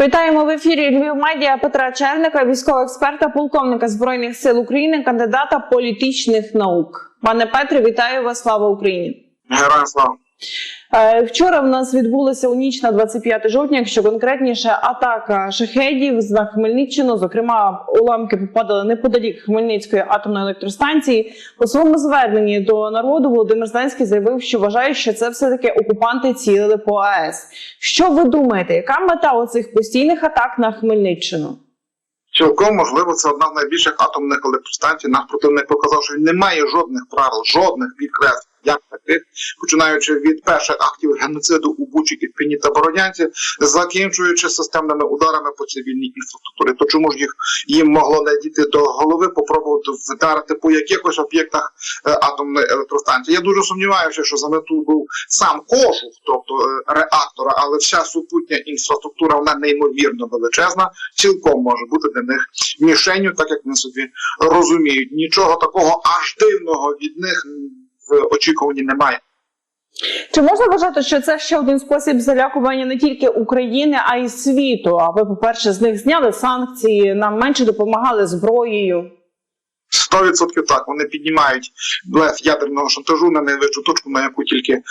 Вітаємо в ефірі Львів Медіа Петра Черника, військового експерта, полковника збройних сил України, кандидата політичних наук. Пане Петре, вітаю вас! Слава Україні! Героям слава. Е, Вчора в нас відбулася у ніч на 25 жовтня, якщо конкретніше, атака шахедів на Хмельниччину. Зокрема, уламки попадали неподалік Хмельницької атомної електростанції. У своєму зверненні до народу Володимир Зеленський заявив, що вважає, що це все таки окупанти цілили по АЕС. Що ви думаєте, яка мета оцих постійних атак на Хмельниччину? Цілком можливо, це одна з найбільших атомних електростанцій. Наш противник показав, що він не має жодних правил, жодних підкреслень, як таких, починаючи від перших актів геноциду у Бучі, Ірпіні та Бородянці, закінчуючи системними ударами по цивільній інфраструктурі. То чому ж їх їм могло не дійти до голови, попробувати вдарити по якихось об'єктах е, атомної електростанції? Я дуже сумніваюся, що за мету був сам кожух, тобто е, реактора, але вся супутня інфраструктура вона неймовірно величезна, цілком може бути для них мішенню, так як вони собі розуміють. Нічого такого аж дивного від них в очікуванні немає. Чи можна вважати, що це ще один спосіб залякування не тільки України, а й світу? Аби, по-перше, з них зняли санкції, нам менше допомагали зброєю. 100% так, вони піднімають блеф ядерного шантажу на найвищу точку, на яку тільки е,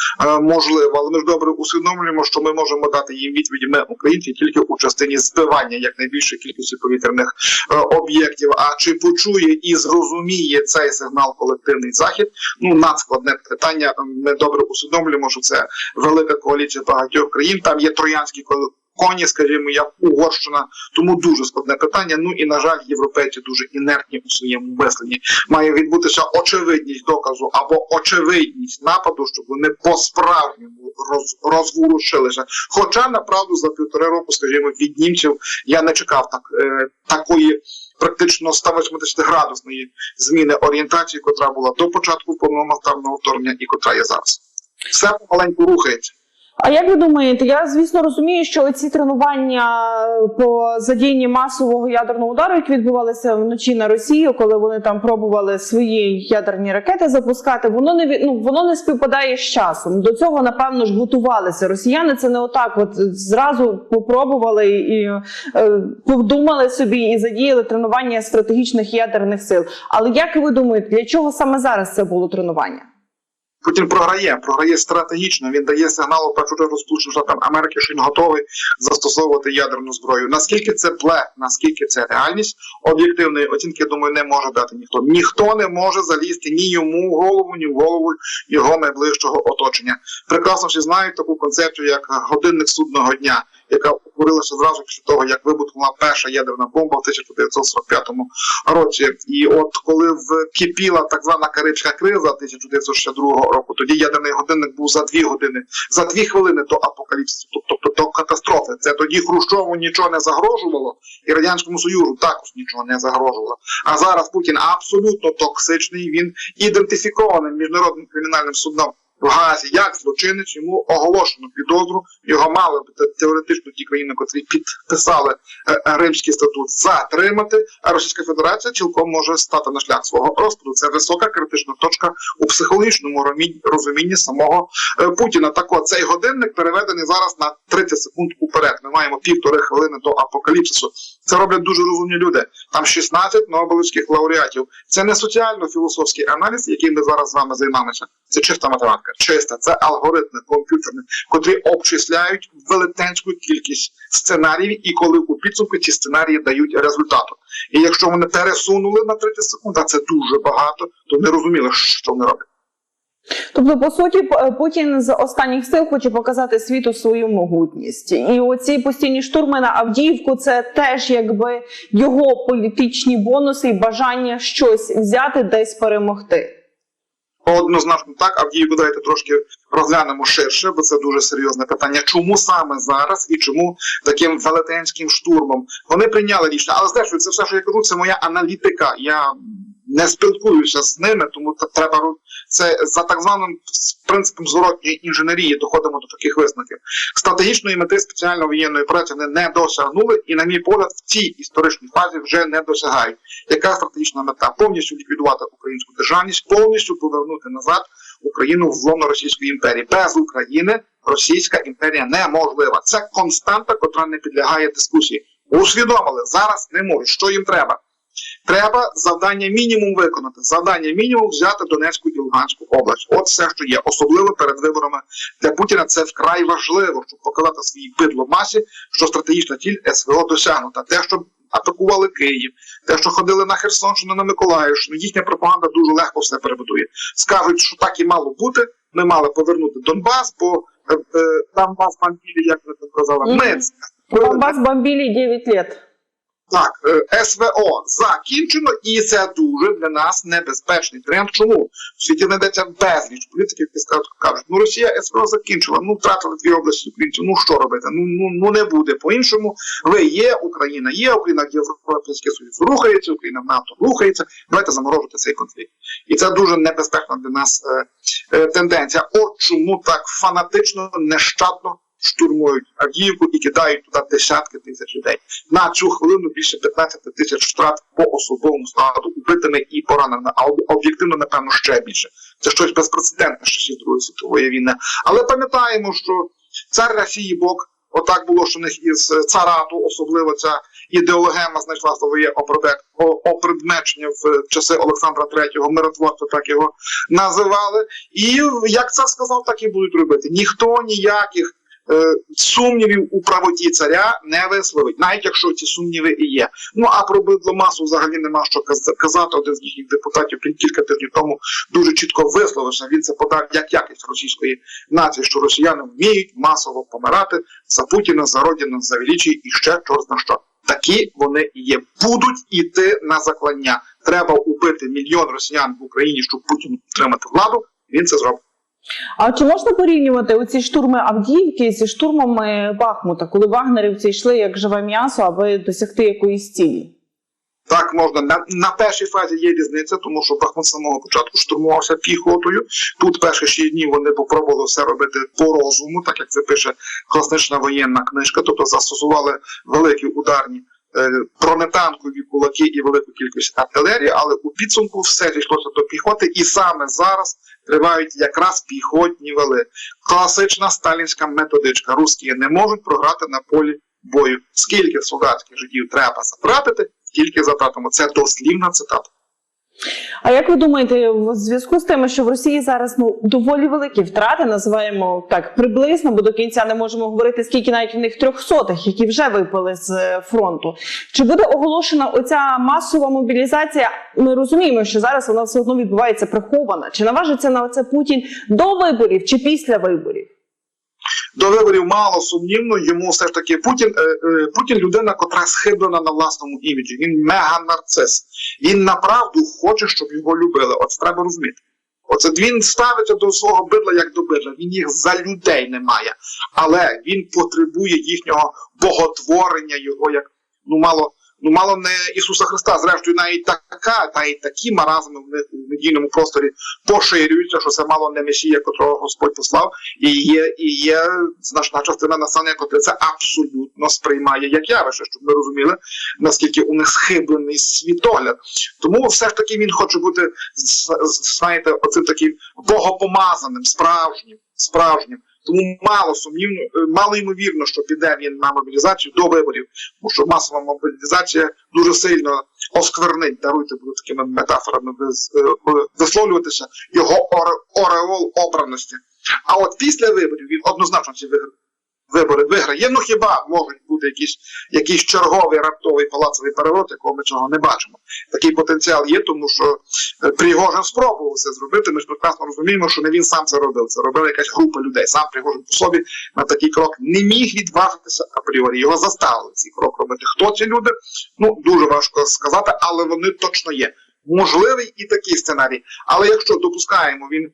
можливо. Але ми ж добре усвідомлюємо, що ми можемо дати їм відповіді. Ми українці тільки у частині збивання якнайбільшої кількості повітряних е, об'єктів. А чи почує і зрозуміє цей сигнал колективний захід? Ну надскладне питання. Ми добре усвідомлюємо, що це велика коаліція багатьох країн. Там є троянські коли коні, скажімо, як Угорщина, тому дуже складне питання. Ну і на жаль, європейці дуже інертні у своєму мисленні. Має відбутися очевидність доказу або очевидність нападу, щоб вони по-справжньому роз, розворушилися. Хоча направду за півтори року, скажімо, від німців я не чекав так е, такої. Практично 180 градусної зміни орієнтації, котра була до початку повномасштабного вторгнення, і котра є зараз. Все помаленьку рухається. А як ви думаєте, я звісно розумію, що ці тренування по задіянні масового ядерного удару, які відбувалися вночі на Росію, коли вони там пробували свої ядерні ракети запускати, воно не ну, воно не співпадає з часом. До цього напевно ж готувалися. Росіяни це не отак. От зразу попробували і е, подумали собі і задіяли тренування стратегічних ядерних сил. Але як ви думаєте, для чого саме зараз це було тренування? Путін програє, програє стратегічно. Він дає сигнал у першу чергу Сполученим Штатам Америки, що він готовий застосовувати ядерну зброю. Наскільки це блеф, наскільки це реальність об'єктивної оцінки, думаю, не може дати ніхто. Ніхто не може залізти ні йому в голову, ні в голову його найближчого оточення. Прекрасно всі знають таку концепцію, як годинник судного дня, яка утворилася зразу після того, як вибухнула перша ядерна бомба в 1945 році. І от коли вкипіла так звана Карибська криза 1962 року, тоді ядерний годинник був за дві години, за дві хвилини до апокаліпсису, тобто до катастрофи. Це тоді Хрущову нічого не загрожувало, і радянському союзу також нічого не загрожувало. А зараз Путін абсолютно токсичний. Він ідентифікований міжнародним кримінальним судом. В Гаазі як злочинець йому оголошено підозру. Його мали б теоретично ті країни, котрі підписали е, е, Римський статут, затримати. А Російська Федерація цілком може стати на шлях свого розпаду. Це висока критична точка у психологічному розумінні самого е, Путіна. Так от цей годинник переведений зараз на 30 секунд уперед. Ми маємо півтори хвилини до апокаліпсису. Це роблять дуже розумні люди. Там 16 нобелівських лауреатів. Це не соціально-філософський аналіз, яким ми зараз з вами займаємося. Це чиста математика, чиста, це алгоритми комп'ютерні, котрі обчисляють велетенську кількість сценаріїв, і коли у підсумку ці сценарії дають результату. І якщо вони пересунули на 30 секунд, а це дуже багато, то не розуміли, що вони роблять. Тобто, по суті, Путін з останніх сил хоче показати світу свою могутність, і оці постійні штурми на Авдіївку це теж якби його політичні бонуси і бажання щось взяти, десь перемогти. Однозначно так, Авдіївку давайте трошки розглянемо ширше, бо це дуже серйозне питання. Чому саме зараз і чому таким велетенським штурмом вони прийняли рішення? Але зрештою, це все, що я кажу, це моя аналітика. Я не спілкуюся з ними, тому треба це за так званим принципом зворотньої інженерії доходимо до таких висновків. Стратегічної мети спеціальної воєнної операції вони не досягнули, і, на мій погляд, в цій історичній фазі вже не досягають. Яка стратегічна мета? Повністю ліквідувати українську державність, повністю повернути назад Україну в лоно Російської імперії. Без України Російська імперія неможлива. Це константа, котра не підлягає дискусії. Усвідомили зараз не можуть. Що їм треба? Треба завдання мінімум виконати. Завдання мінімум взяти Донецьку і Луганську область. От все, що є, особливо перед виборами для Путіна. Це вкрай важливо, щоб показати своїй бидло масі, що стратегічна ціль СВО досягнута. Те, що атакували Київ, те, що ходили на Херсонщину, на Миколаївщину, їхня пропаганда дуже легко все перебудує. Скажуть, що так і мало бути. Ми мали повернути Донбас, бо е, е, там вас бомбили, як ви там казали. Ми Донбас бомбили 9 лет. Так, е, СВО закінчено, і це дуже для нас небезпечний тренд. Чому в світі знайдеться безліч політиків, які кажуть, ну Росія СВО закінчила, ну втратили дві області українців. Ну що робити? Ну ну ну не буде по-іншому. Ви є, Україна є, Україна Європейський Союз рухається, Україна в НАТО рухається. Давайте заморожувати цей конфлікт. І це дуже небезпечна для нас е, е, тенденція. От чому так фанатично, нещадно штурмують Авдіївку і кидають туди десятки тисяч людей. На цю хвилину більше 15 тисяч втрат по особовому складу убитими і пораненими, а об'єктивно, напевно, ще більше. Це щось безпрецедентне з часів Другої світової війни. Але пам'ятаємо, що цар Росії Бог. Отак було, що в них із царату, особливо ця ідеологема знайшла своє опредмечення в часи Олександра III, миротворця, так його називали. І як цар сказав, так і будуть робити. Ніхто ніяких сумнівів у правоті царя не висловить, навіть якщо ці сумніви і є. Ну а про бидломасу взагалі нема що каз- казати. Один з їхніх депутатів кілька тижнів тому дуже чітко висловився. Він це подав як якість російської нації, що росіяни вміють масово помирати за Путіна, за Родіна, за величі і ще чорт на що. Такі вони і є. Будуть іти на заклання. Треба убити мільйон росіян в Україні, щоб Путін утримати владу. Він це зробить. А чи можна порівнювати оці штурми Авдіївки зі штурмами Бахмута, коли вагнерівці йшли як живе м'ясо, аби досягти якоїсь цілі? Так можна на, на першій фазі є різниця, тому що Бахмут з самого початку штурмувався піхотою. Тут перші шість днів вони попробували все робити по розуму, так як це пише класична воєнна книжка, тобто застосували великі ударні е, бронетанкові кулаки і велику кількість артилерії, але у підсумку все зійшлося до піхоти, і саме зараз тривають якраз піхотні вали. Класична сталінська методичка. Русські не можуть програти на полі бою. Скільки солдатських життів треба затратити, стільки затратимо. Це дослівна цитата. А як ви думаєте, в зв'язку з тим, що в Росії зараз ну доволі великі втрати, називаємо так приблизно, бо до кінця не можемо говорити, скільки навіть в них трьохсотих, які вже випали з е, фронту. Чи буде оголошена оця масова мобілізація? Ми розуміємо, що зараз вона все одно відбувається прихована. Чи наважиться на це Путін до виборів чи після виборів? До виборів мало сумнівно. Йому все ж таки Путін е, е, Путін людина, котра схиблена на власному іміджі. Він мега-нарцис. Він направду хоче, щоб його любили. От треба розуміти. Оце він ставиться до свого бидла як до бидла. Він їх за людей не має, але він потребує їхнього боготворення, його як ну мало. Ну, мало не Ісуса Христа, зрештою, навіть така, та й такі маразми в них медійному просторі поширюються, що це мало не Месія, котрого Господь послав, і є, і є значна частина населення, котре це абсолютно сприймає як явище, щоб ми розуміли, наскільки у них схиблений світогляд. Тому все ж таки він хоче бути, знаєте, оцим таким богопомазаним, справжнім, справжнім. Тому мало сумнівно, е, мало ймовірно, що піде він на мобілізацію до виборів, тому що масова мобілізація дуже сильно осквернить, даруйте буду такими метафорами е, висловлюватися, його оре- ореол обраності. А от після виборів він однозначно ці вибори виграє. Ну хіба можуть бути якісь, якийсь черговий раптовий палацовий переворот, якого ми цього не бачимо. Такий потенціал є, тому що е, Пригожин спробував це зробити. Ми ж прекрасно розуміємо, що не він сам це робив. Це робила якась група людей. Сам Пригожин по собі на такий крок не міг відважитися апріорі. Його заставили цей крок робити. Хто ці люди? Ну дуже важко сказати, але вони точно є. Можливий і такий сценарій. Але якщо допускаємо він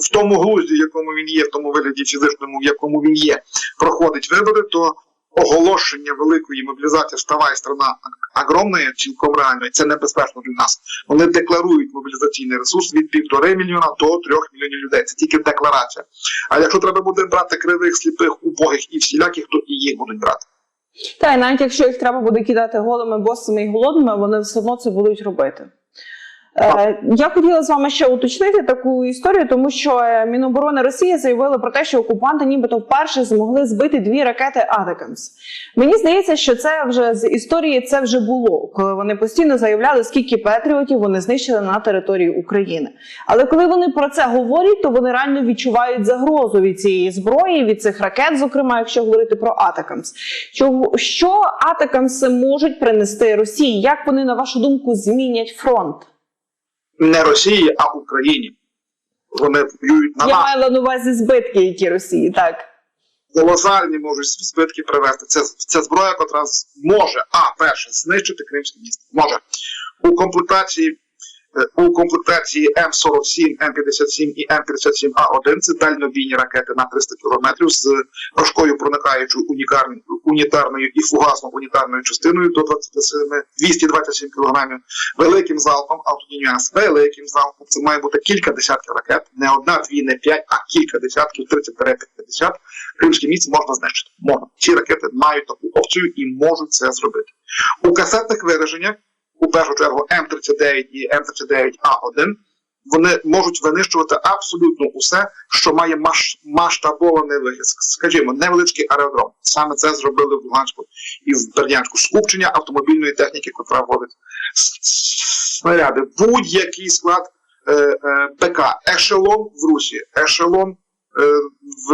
в, тому глузді, в якому він є, в тому вигляді фізичному, в якому він є, проходить вибори, то оголошення великої мобілізації «Вставай, страна огромна, цілком реально, і це небезпечно для нас. Вони декларують мобілізаційний ресурс від півтори мільйона до трьох мільйонів людей. Це тільки декларація. А якщо треба буде брати кривих, сліпих, убогих і всіляких, то і їх будуть брати. Та й навіть якщо їх треба буде кидати голими, босими і голодними, вони все одно це будуть робити. Е, Я хотіла з вами ще уточнити таку історію, тому що е, Міноборони Росії заявили про те, що окупанти нібито вперше змогли збити дві ракети Атакамс. Мені здається, що це вже з історії це вже було, коли вони постійно заявляли, скільки патріотів вони знищили на території України. Але коли вони про це говорять, то вони реально відчувають загрозу від цієї зброї, від цих ракет, зокрема, якщо говорити про Атакамс. Що Атакамси можуть принести Росії? Як вони, на вашу думку, змінять фронт? Не Росії, а Україні. Вони воюють на Я нас. мала на увазі збитки, які Росії, так. Колосальні можуть збитки привести. Це, це зброя, яка може, а перше, знищити Кримське місто. Може. У комплектації у комплектації М47, М57 і М57А1 це дальнобійні ракети на 300 км з важкою проникаючою унітарною і фугасно унітарною частиною до 27, 227 кг, великим залпом, автонюанс, великим залпом. Це має бути кілька десятків ракет, не одна, дві, не п'ять, а кілька десятків, 30-50. Кримське місце можна знищити. Можна. Ці ракети мають таку опцію і можуть це зробити. У касетних вираженнях, у першу чергу М39 і М39А1, вони можуть винищувати абсолютно усе, що має масштабований вигляд. Скажімо, невеличкий аеродром. Саме це зробили в Луганську і в Бердянську. Скупчення автомобільної техніки, яка вводить снаряди. Будь-який склад е, е, ПК, ешелон в Русі, ешелон е,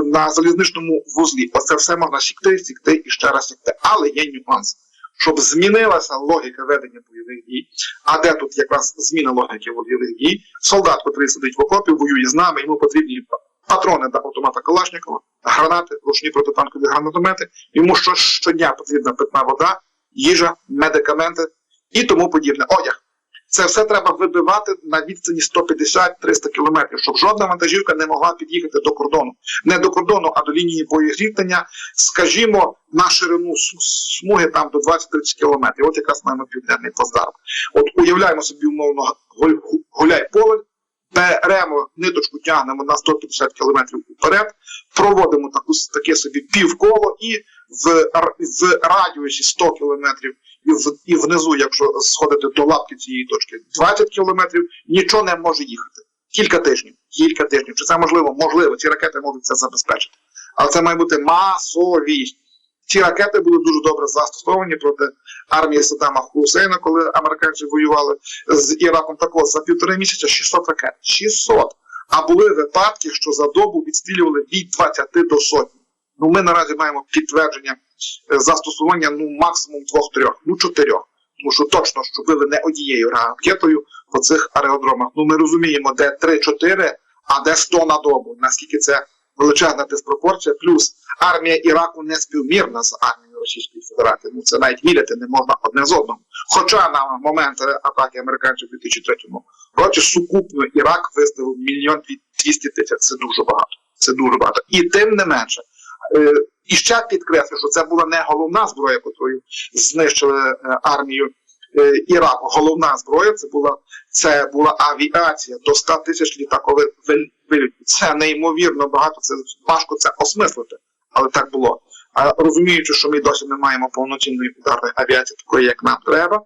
на залізничному вузлі. Оце все можна сікти, сікти і ще раз сікти. Але є нюанс. Щоб змінилася логіка ведення бойових дій, а де тут якраз зміна логіки бойових дій, солдат, який сидить в окопі, воює з нами, йому потрібні патрони до автомата Калашникова, гранати, ручні протитанкові гранатомети, йому що щодня потрібна питна вода, їжа, медикаменти і тому подібне. Одяг. Це все треба вибивати на відстані 150-300 кілометрів, щоб жодна вантажівка не могла під'їхати до кордону. Не до кордону, а до лінії боєзіткнення, скажімо, на ширину смуги там до 20-30 кілометрів. От якраз маємо південний плацдарм. От уявляємо собі умовно гуляй поле, беремо ниточку, тягнемо на 150 кілометрів уперед, проводимо таку, таке собі півколо і в, в радіусі 100 кілометрів і, в, і внизу, якщо сходити до лапки цієї точки 20 кілометрів, нічого не може їхати. Кілька тижнів. Кілька тижнів. Чи це можливо? Можливо, ці ракети можуть це забезпечити. Але це має бути масовість. Ці ракети були дуже добре застосовані проти армії Саддама Хусейна, коли американці воювали з Іраком. Так от, за півтори місяця 600 ракет. 600. А були випадки, що за добу відстрілювали від 20 до сотні. Ну, ми наразі маємо підтвердження застосування ну максимум двох-трьох, ну чотирьох. Тому що точно, що били не однією ракетою по цих аеродромах. Ну ми розуміємо, де 3-4, а де 100 на добу. Наскільки це величезна диспропорція. Плюс армія Іраку не співмірна з армією Російської Федерації. Ну це навіть міряти не можна одне з одним. Хоча на момент е, атаки американців у 2003 році сукупно Ірак виставив мільйон двісті тисяч. Це дуже багато. Це дуже багато. І тим не менше. Е, і ще підкреслю, що це була не головна зброя, якою знищили е, армію е, Іраку. Головна зброя це була це була авіація до 100 тисяч літакових вильотів. Це неймовірно багато. Це важко це осмислити, але так було. А розуміючи, що ми досі не маємо повноцінної ударної авіації, такої як нам треба,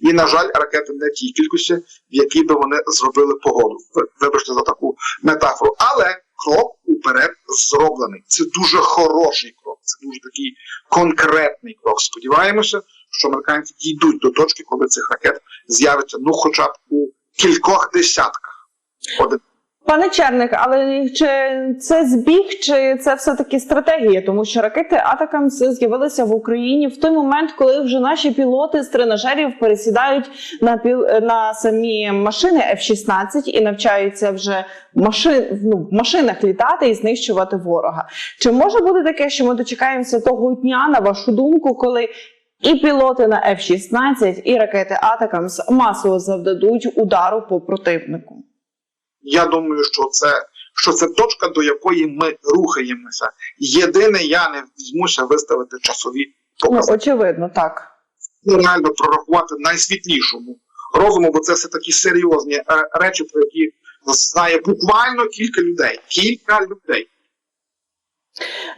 і на жаль, ракети не тій кількості, в якій би вони зробили погоду. Вибачте за таку метафору. Але крок уперед зроблений. Це дуже хороший крок. Це дуже такий конкретний крок. Сподіваємося, що американці дійдуть до точки, коли цих ракет з'явиться ну, хоча б у кількох десятках. Один. Пане Черник, але чи це збіг, чи це все-таки стратегія? Тому що ракети Атакамс з'явилися в Україні в той момент, коли вже наші пілоти з тренажерів пересідають на піл на самі машини F-16 і навчаються вже машин ну, в машинах літати і знищувати ворога. Чи може бути таке, що ми дочекаємося того дня, на вашу думку, коли і пілоти на F-16, і ракети Атакамс масово завдадуть удару по противнику? Я думаю, що це, що це точка, до якої ми рухаємося. Єдине, я не візьмуся виставити часові Ну, очевидно, так. реально прорахувати найсвітлішому розуму, бо це все такі серйозні е, речі, про які знає буквально кілька людей. Кілька людей.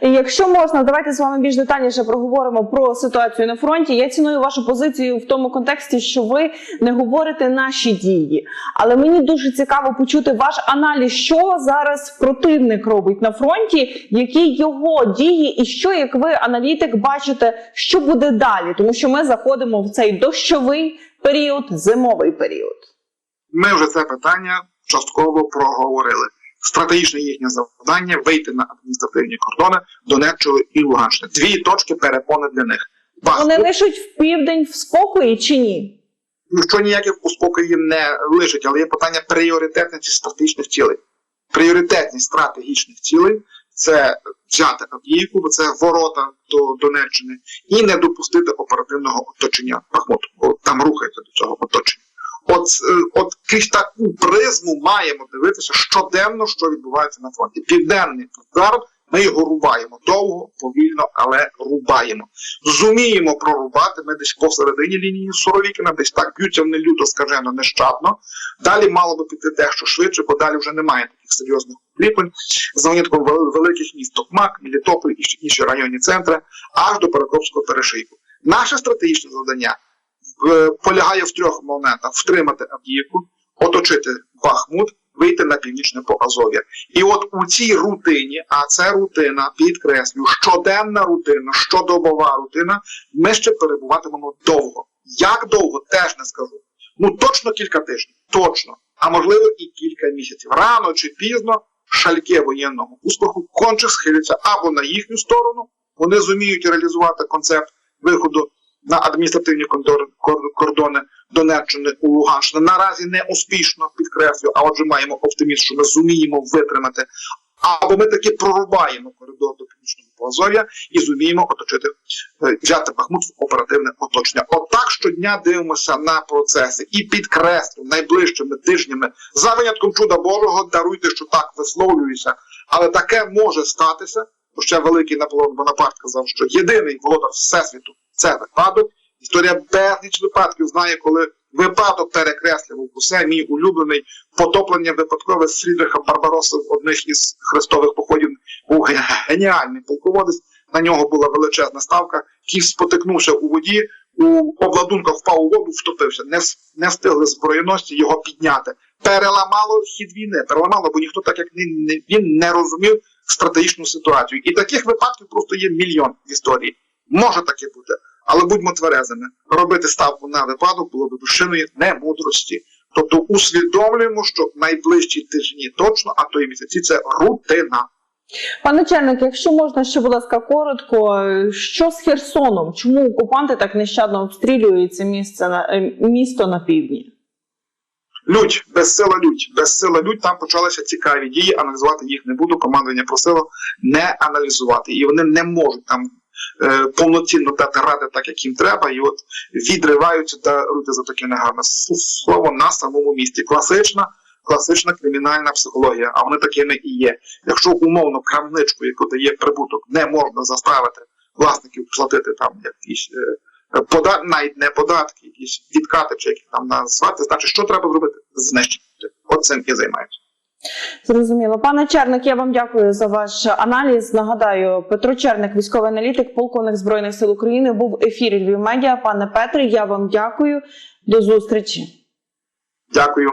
І Якщо можна, давайте з вами більш детальніше проговоримо про ситуацію на фронті. Я ціную вашу позицію в тому контексті, що ви не говорите наші дії. Але мені дуже цікаво почути ваш аналіз, що зараз противник робить на фронті, які його дії, і що, як ви, аналітик, бачите, що буде далі, тому що ми заходимо в цей дощовий період, зимовий період. Ми вже це питання частково проговорили. Стратегічне їхнє завдання вийти на адміністративні кордони Донеччини і Луганщини. Дві точки перепони для них. Бахмут, Вони лишуть в південь в спокої чи ні? що ніяких успокоїв не лишить, але є питання пріоритетності стратегічних цілей. Пріоритетність стратегічних цілей це взяти Авдіївку, бо це ворота до Донеччини, і не допустити оперативного оточення Бахмуту. Бо там рухається до цього оточення. От, е, от крізь таку призму маємо дивитися щоденно, що відбувається на фронті. Південний удар ми його рубаємо довго, повільно, але рубаємо. Зуміємо прорубати. Ми десь посередині лінії Суровікіна, десь так б'ються вони люто, скажено, нещадно. Далі мало би піти дещо швидше, бо далі вже немає таких серйозних укріплень. За винятком великих міст Токмак, Мелітополь і інші районні центри, аж до Перекопського перешийку. Наше стратегічне завдання полягає в трьох моментах: втримати Авдіївку, оточити Бахмут, вийти на північне Поазов'я. І от у цій рутині, а це рутина, підкреслю, щоденна рутина, щодобова рутина, ми ще перебуватимемо довго. Як довго, теж не скажу. Ну точно кілька тижнів, точно, а можливо і кілька місяців. Рано чи пізно шальки воєнного успіху конче схиляться або на їхню сторону. Вони зуміють реалізувати концепт виходу на адміністративні кордони Донеччини у Луганщини. Наразі не успішно підкреслю, а отже маємо оптимізм, що ми зуміємо витримати. Або ми таки прорубаємо коридор до північного Поазов'я і зуміємо оточити е, взяти Бахмут в оперативне оточення. Отак щодня дивимося на процеси і підкреслю найближчими тижнями за винятком чуда Божого. Даруйте, що так висловлююся, але таке може статися. Ще великий Наполеон Бонапарт казав, що єдиний володар всесвіту це випадок. Історія безліч випадків знає, коли випадок перекреслював усе. Мій улюблений потоплення випадкове Фрідриха Барбароса в одних із хрестових походів був геніальний полководець. На нього була величезна ставка. Кінь спотикнувся у воді, у обладунках впав у воду, втопився. Не, не встигли зброєносці його підняти. Переламало хід війни, переламало, бо ніхто так як не, не він не розумів стратегічну ситуацію. І таких випадків просто є мільйон в історії. Може таке бути, але будьмо тверезими. Робити ставку на випадок було б вершиною немудрості. Тобто усвідомлюємо, що найближчі тижні точно, а то й місяці це рутина. Пане Черник, якщо можна ще, будь ласка, коротко, що з Херсоном? Чому окупанти так нещадно обстрілюють це місце на е, місто на півдні? Лють, безсила лють, безсила лють. Там почалися цікаві дії. Аналізувати їх не буду. Командування просило не аналізувати, і вони не можуть там е, повноцінно дати ради так, як їм треба, і от відриваються та рути за таке негарне слово на самому місці. Класична. Класична кримінальна психологія, а вони такими і є. Якщо умовно крамничку, яку дає прибуток, не можна заставити власників платити там якісь е, пода... навіть не податки, якісь відкати чи які там назвати, значить, що треба зробити? Знищити. От цим і займаються. Зрозуміло. Пане Черник, я вам дякую за ваш аналіз. Нагадаю, Петро Черник, військовий аналітик, полковник Збройних сил України, був в ефірі Львів Медіа. Пане Петре, я вам дякую. До зустрічі. Дякую.